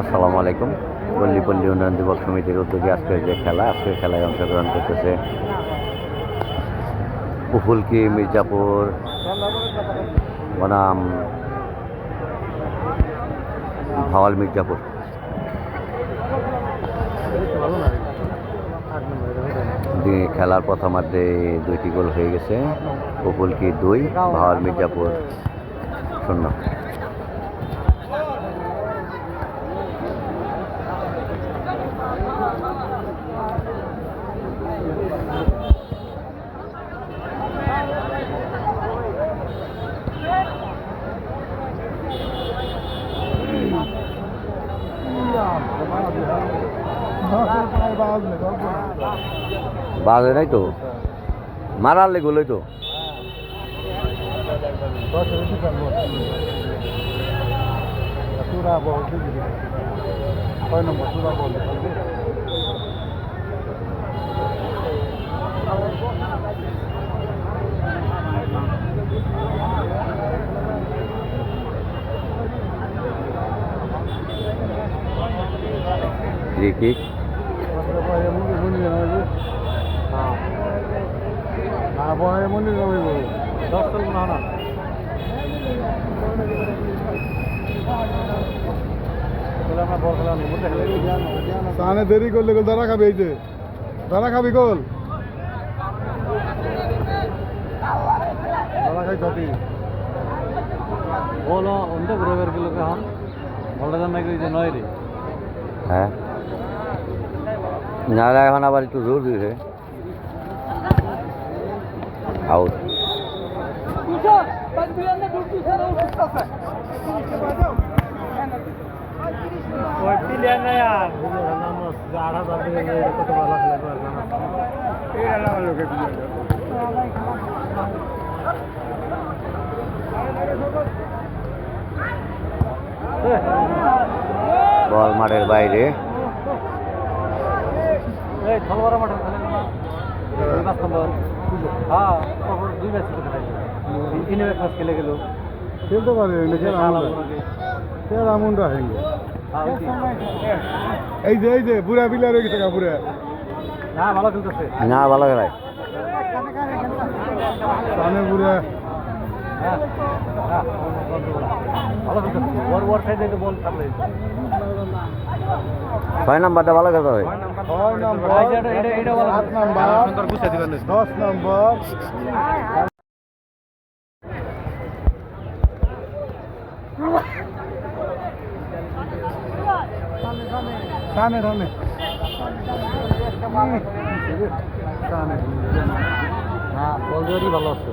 আসসালামু আলাইকুম। পল্লী উন্নয়ন যুবক সমিতির উদ্যোগে আজকের যে খেলা, আজকের খেলায় অংশগ্রহণ করতেছে উফুলকি মির্জাপুর বনাম ভাওয়াল মির্জাপুর। খেলার প্রথমার্ধে দুইটি গোল হয়ে গেছে। উফুলকি দুই, ভাওয়াল মির্জাপুর শূন্য। বাজে নাই তো? মারালে গোলই তো? কিক সানে দেরি করলে গোল ধরা খাবি এই যে। ধরা খাবি গোল। ধরা খাই যাবি বলো অন্য গ্রহেরগুলো এখন বলতে জান যে নয় রে? হ্যাঁ। নাহলে এখন আবার একটু জোর দিয়েছে। আউট বল মাঠের বাইরে। এই খেলোয়াড় মাঠে দুই ম্যাচ নম্বর হ্যাঁ দুই ম্যাচ খেলে থাকে তিন ম্যাচ খেলে গেল খেলতে পারে রামুন রাখেন এই যে এই যে বুড়া বিলার হয়ে গেছে বুড়া না ভালো খেলতেছে না ভালো খেলায় বুড়া হ্যাঁ হ্যাঁ ছয় নাম্বারটা ভালো গুছা দিবেন দশ নম্বর। টানে টানে হ্যাঁ ভালো আছে।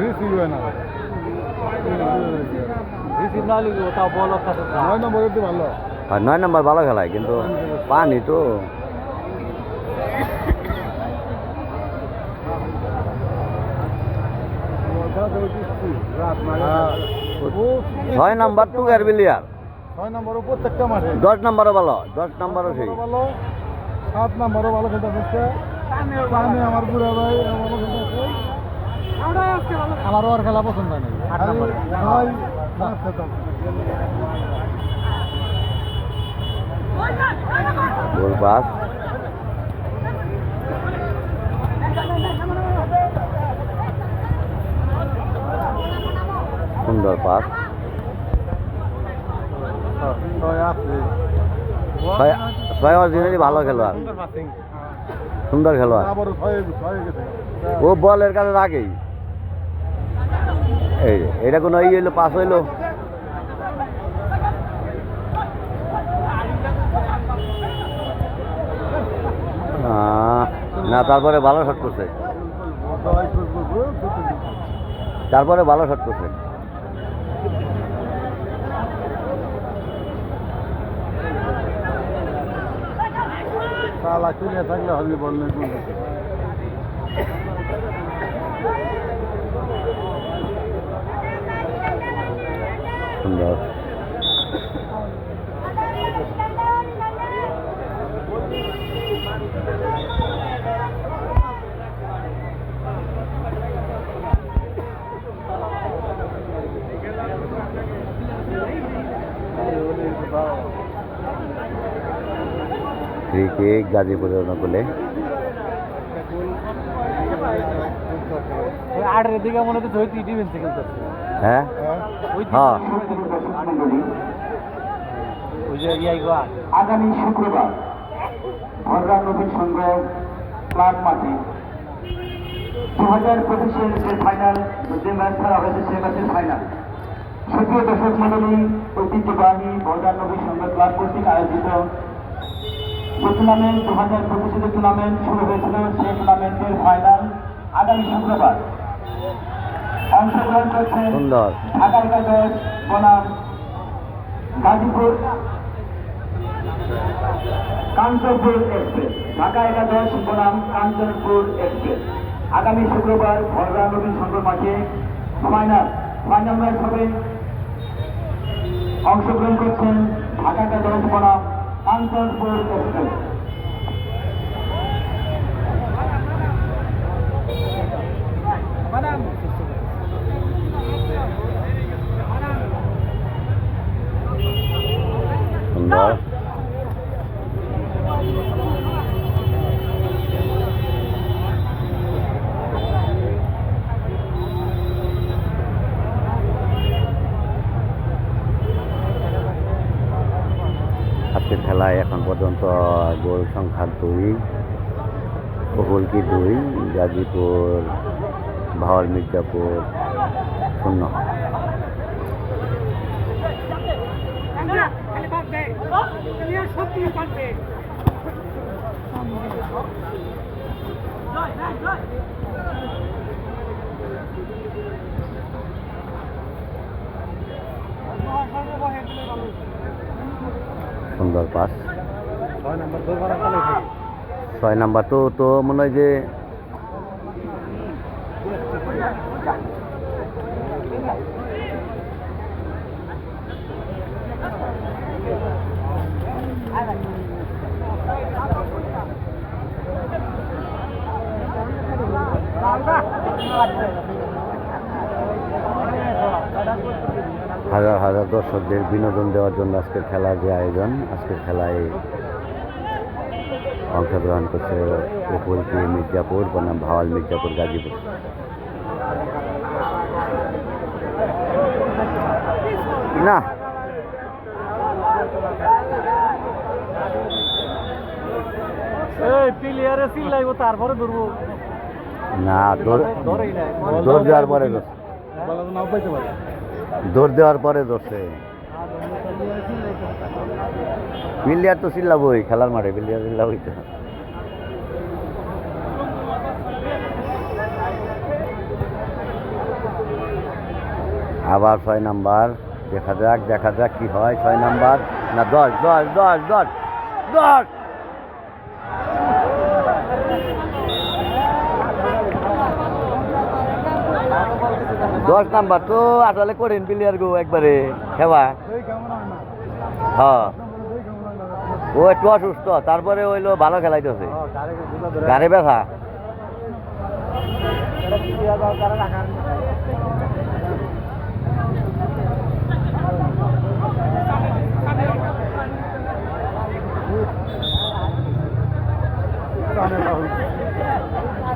রিসিভ হয় না। রিসিভ না হলে তাও বল নয় নম্বর একটু ভালো। আর নয় নাম্বার ভালো খেলায় কিন্তু পানি তো। হ্যাঁ। ছয় নাম্বার টু বিলিয়ার ছয় নম্বরও প্রত্যেকটা মাঠে। দশ নাম্বারও ভালো দশ নাম্বারও সেই। ভালো। সাত নম্বরও ভালো খেলতে হচ্ছে আমার বুড়া ভাই ভালো খেলতে আমার ওর খেলা পছন্দ হয় না। আট নম্বর। সুন্দর পাস ছয় অরিজিনালি ভালো খেলোয়াড়। সুন্দর খেলোয়াড়। ও বলের কাছে রাখেই এই, এটা কোনো ইয়ে হলো পাস হইল? না, তারপরে ভালো শট করছে। তারপরে ভালো শট করছে। থাকলে হবে বন্ধ সুন্দর ফ্রিকে গাজীপুরের অনুকূলে ওই আটের দিকে মনে হচ্ছে হয়তো ডিফেন্সে খেলতেছে হ্যাঁ ওই হ্যাঁ। আগামী শুক্রবার ভররা নবীন সংঘ ক্লাব মাঠে। দু হাজার পঁচিশের যে ফাইনাল যে ম্যাচ খেলা হয়েছে সে ম্যাচের ফাইনাল সুপ্রিয় দর্শক মন্ডলী ঐতিহ্যবাহী ভররা নবীন সংঘ ক্লাব কর্তৃক আয়োজিত যে টুর্নামেন্ট দু হাজার পঁচিশে টুর্নামেন্ট শুরু হয়েছিল সেই টুর্নামেন্টের ফাইনাল আগামী শুক্রবার। অংশগ্রহণ সুন্দর বনাম গাজীপুর বনাম আগামী শুক্রবার ভররা নবীন সংঘ মাঠে ফাইনাল ফাইনাল ম্যাচ হবে অংশগ্রহণ করছেন ঢাকা একাদশ বনাম কাঞ্চনপুর এক্সপ্রেস সুন্দর আজকের খেলায় এখন পর্যন্ত গোল সংখ্যা দুই বহুলকি দুই গাজীপুর ভাওয়াল মির্জাপুর শূন্য। সুন্দর পাস। ছয় নম্বর তো তো মনে হয় যে হাজার হাজার দর্শকদের বিনোদন দেওয়ার জন্য আজকের খেলার যে আয়োজন আজকের খেলায় অংশগ্রহণ করছে উপরকি মির্জাপুর বনাম ভাওয়াল মির্জাপুর গাজীপুর। না। তারপরে ধরবো। না দৌড় দৌড় পরে ধরছে। দৌড় দেওয়ার পরে ধরছে। বিলিয়ার তো চিল্লাবই, খেলার মাঠে বিলিয়ার চিল্লাবই তো। আবার ছয় নাম্বার, দেখা যাক দেখা যাক কি হয়, ছয় নাম্বার। না, দশ দশ দশ দশ দশ। দশ নাম্বার তো আসলে করেন প্লেয়ার গো একবারে খেবা হয়। ও একটু অসুস্থ, তারপরে হইল ভালো খেলাইতেছে। গাড়ি ব্যথা।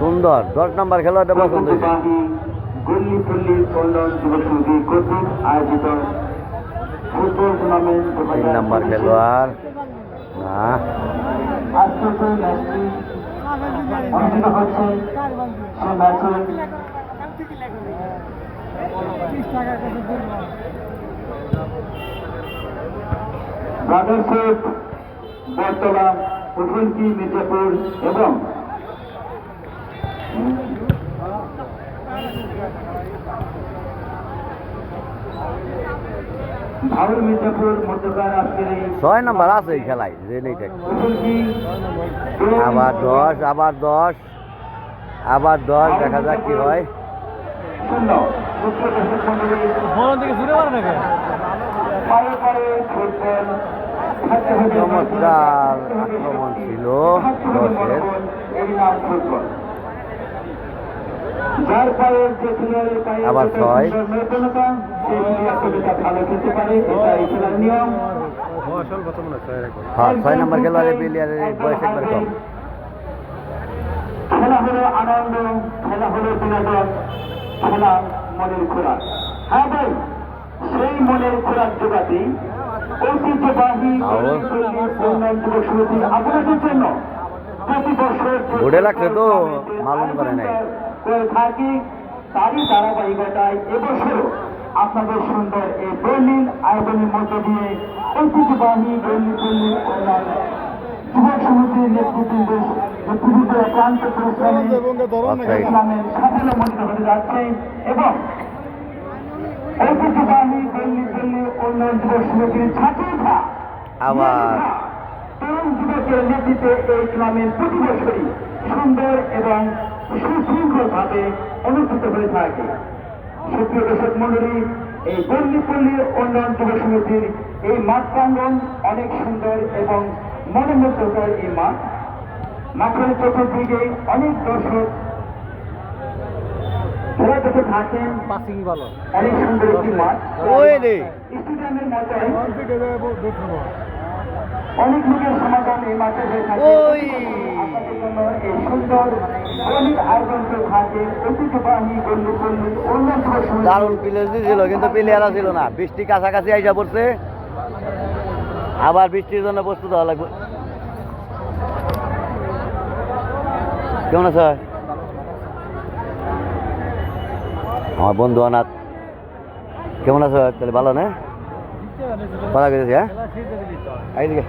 সুন্দর, দশ নাম্বার খেলাটা পছন্দ হয়েছে। গল্লি পল্লী কল্যাণ যুব সমিতি কর্তৃক আয়োজিত ফুটবল টুর্নামেন্ট তিন নাম্বার খেলোয়াড়। না আজকের যে ম্যাচটি অনুষ্ঠিত হচ্ছে সে ম্যাচে ব্রাদার্সের বর্তলা উঠুলকি মির্জাপুর এবং ভাউল মির্জাপুর মধ্যকার আজকের এই ছয় নাম্বার আছে এই খেলায় যে নেইটা আবার দশ আবার দশ আবার দশ দেখা যাক কি হয়। চমৎকার আক্রমণ ছিল দশের। খেলার নিয়ম। হ্যাঁ ছয় নাম্বার খেলোয়াড়ের প্লেয়ারের বয়স একবার কম। খেলা হলো আনন্দ খেলা হলো বিনোদন খেলা মনের খোরাক। হ্যাঁ ভাই সেই মনের খোরাক যোগাতে ঐতিহ্যবাহী উন্নয়ন যুবক সমিতি আপনাদের জন্য। প্রতি বছর লাগছে তো, মালুম করে নাই। করে থাকি তারই ধারাবাহিকতায় এবছরও আপনাদের সুন্দর এই দৈনিক আয়োজনের মধ্য দিয়ে ঐতিহ্যবাহী দৈনিক উন্নয়ন যুবক সমিতির পরিশ্রমে এবং ধরুন এই- ইসলামের সাফল্য মন্ডিত হতে যাচ্ছে এবং ঐতিহ্যবাহী দৈনিক দৈনিক উন্নয়ন যুবক সমিতির ছাত্রীরা আবার। তরুণ যুবকের নেতৃত্বে এই গ্রামের প্রতি বছরই সুন্দর এবং সুশৃঙ্খলভাবে অনুষ্ঠিত হয়ে থাকে। সুপ্রিয় দর্শক মন্ডলী এই গল্লিপল্লী উন্নয়ন যুব সমিতির এই মাঠ প্রাঙ্গন অনেক সুন্দর এবং মনোমুগ্ধকর এই মাঠ। মাঠের চতুর্দিকে অনেক দর্শক দেখে থাকেন। অনেক সুন্দর একটি মাঠ। স্টেডিয়ামের অনেক লোকের সমাগম এই মাঠে হয়ে থাকে। জন্য এই সুন্দর দারুণ প্লেয়ার ছিল, কিন্তু প্লেয়ার ছিল না। বৃষ্টি কাছাকাছি আইসা পড়ছে। আবার বৃষ্টির জন্য প্রস্তুত হওয়া লাগবে। কেমন আছে? আমার বন্ধু অনাথ। কেমন আছো? তাহলে ভালো না? ভালো গেছে হ্যাঁ? এইদিকে